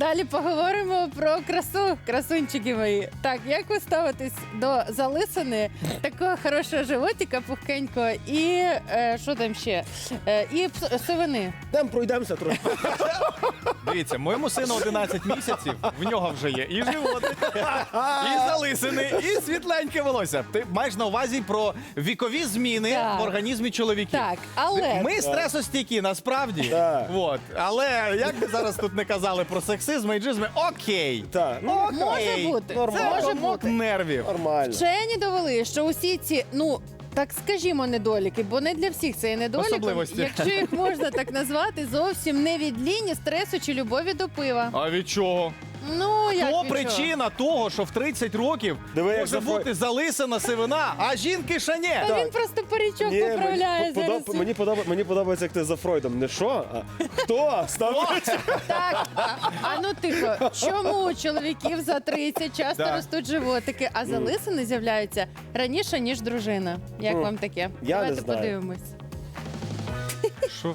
Далі поговоримо про красу, красунчики мої. Так, як ви ставитесь до залисини, такого хорошого животика, пухкенького, і е, що там ще? Е, і пс- сивини. Там пройдемося трохи. Дивіться, моєму сину 11 місяців, в нього вже є і животик, і залисини, і світленьке волосся. Ти маєш на увазі про вікові зміни Так. в організмі чоловіків. Так, але Ми стресостійкі, насправді. Так. Вот. Але як би зараз тут не казали про сексизм, ейджизм, окей. Так, ну, Може Окей. бути, Це може комок бути. нервів. нормально. вчені довели, що усі ці, ну. Так скажімо, недоліки, бо не для всіх це є недоліком. Особливості. Якщо їх можна так назвати, зовсім не від ліні, стресу чи любові до пива. А від чого? Ну як То від причина того, що в 30 років Диви, як може за Фрой- бути залисана сивина, а жінки ще ні. Та він просто парічок Ні, поправляє мені, зараз. подоб- мені, подоб- мені подобається, як ти за Фройдом. Не що, а хто став? Так, а ну тихо, чому у чоловіків за 30 часто Так. ростуть животики, а залисини з'являються раніше, ніж дружина? Як вам таке? я не Давайте знаю. подивимось. Що?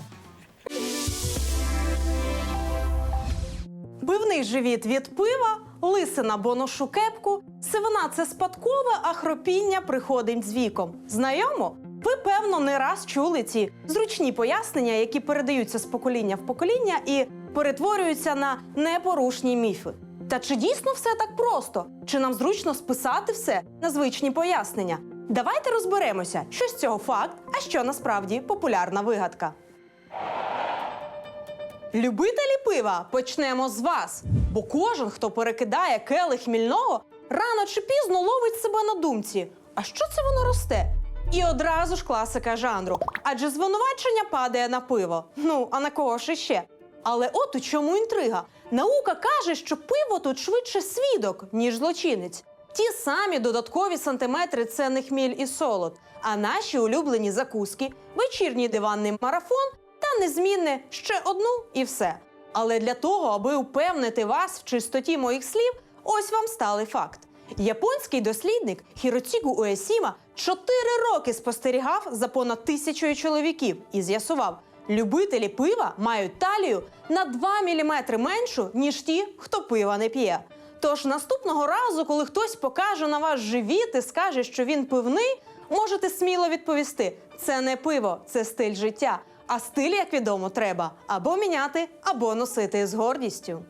Бивний живіт від пива, лисина, бо ношу кепку, сивина це спадкове, а хропіння приходить з віком. Знайомо? Ви, певно, не раз чули ці зручні пояснення, які передаються з покоління в покоління і перетворюються на непорушні міфи. Та чи дійсно все так просто? Чи нам зручно списати все на звичні пояснення? Давайте розберемося, що з цього факт, а що насправді популярна вигадка. Любителі пива, почнемо з вас. Бо кожен, хто перекидає келих хмільного, рано чи пізно ловить себе на думці. А що це воно росте? І одразу ж класика жанру. Адже звинувачення падає на пиво. Ну, а на кого ж іще? Але от у чому інтрига. Наука каже, що пиво тут швидше свідок, ніж злочинець. Ті самі додаткові сантиметри це не хміль і солод. А наші улюблені закуски, вечірній диванний марафон незмінне ще одну і все. Але для того, аби упевнити вас в чистоті моїх слів, ось вам сталий факт. Японський дослідник Хіроцігу Уесіма чотири роки спостерігав за понад тисячою чоловіків і з'ясував, любителі пива мають талію на 2 мм меншу, ніж ті, хто пива не п'є. Тож наступного разу, коли хтось покаже на ваш живіт і скаже, що він пивний, можете сміло відповісти: це не пиво, це стиль життя. А стиль, як відомо, треба або міняти, або носити з гордістю.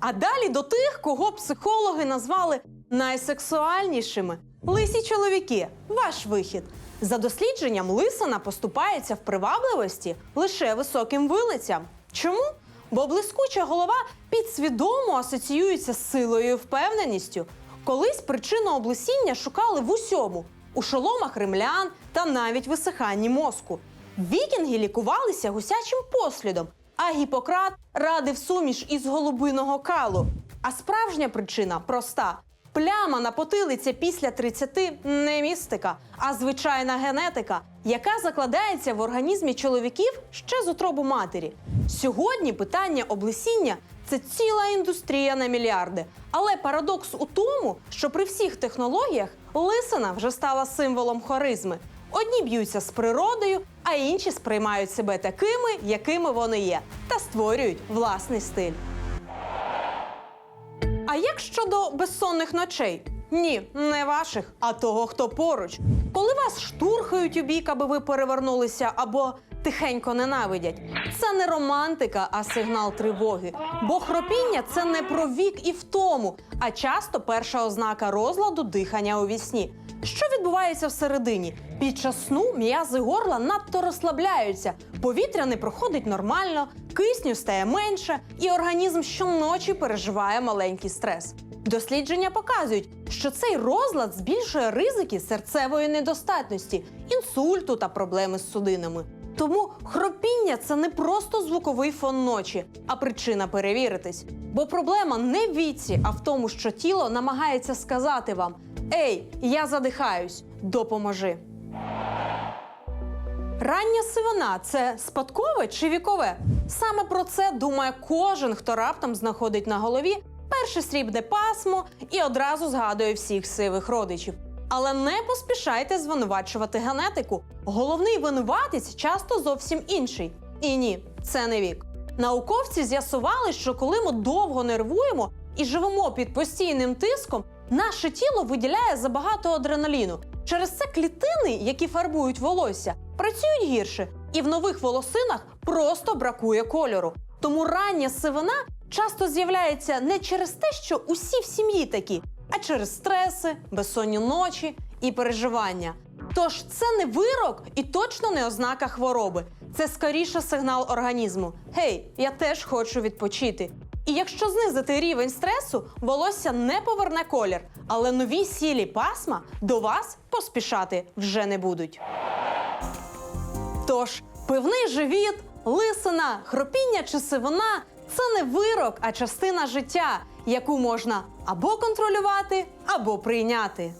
А далі до тих, кого психологи назвали найсексуальнішими. Лисі чоловіки, ваш вихід. За дослідженням, лисина поступається в привабливості лише високим вилицям. Чому? Бо блискуча голова підсвідомо асоціюється з силою і впевненістю. Колись причину облесіння шукали в усьому у шоломах римлян та навіть висиханні мозку. Вікінги лікувалися гусячим послідом, а Гіппократ радив суміш із голубиного калу. А справжня причина проста: пляма на потилиці після 30 не містика, а звичайна генетика, яка закладається в організмі чоловіків ще з утробу матері. Сьогодні питання облесіння це ціла індустрія на мільярди. Але парадокс у тому, що при всіх технологіях лисина вже стала символом хоризми. Одні б'ються з природою, а інші сприймають себе такими, якими вони є, та створюють власний стиль. А як щодо безсонних ночей? Ні, не ваших, а того, хто поруч. Коли вас штурхають у бік, аби ви перевернулися або тихенько ненавидять. Це не романтика, а сигнал тривоги. Бо хропіння це не про вік і втому, а часто перша ознака розладу дихання у вісні. Що відбувається всередині? Під час сну м'язи горла надто розслабляються, повітря не проходить нормально, кисню стає менше, і організм щоночі переживає маленький стрес. Дослідження показують, що цей розлад збільшує ризики серцевої недостатності, інсульту та проблеми з судинами. Тому хропіння це не просто звуковий фон ночі, а причина перевіритись. Бо проблема не в віці, а в тому, що тіло намагається сказати вам: Ей, я задихаюсь, допоможи. Рання сивина це спадкове чи вікове? Саме про це думає кожен, хто раптом знаходить на голові перше срібне пасмо і одразу згадує всіх сивих родичів. Але не поспішайте звинувачувати генетику. Головний винуватець часто зовсім інший. І ні, це не вік. Науковці з'ясували, що коли ми довго нервуємо і живемо під постійним тиском, наше тіло виділяє забагато адреналіну. Через це клітини, які фарбують волосся, працюють гірше, і в нових волосинах просто бракує кольору. Тому рання сивина часто з'являється не через те, що усі в сім'ї такі, а через стреси, безсонні ночі і переживання. Тож це не вирок і точно не ознака хвороби. Це скоріше сигнал організму. Гей, я теж хочу відпочити. І якщо знизити рівень стресу, волосся не поверне колір, але нові сілі пасма до вас поспішати вже не будуть. Тож, пивний живіт, лисина, хропіння чи сивина це не вирок, а частина життя, яку можна або контролювати, або прийняти.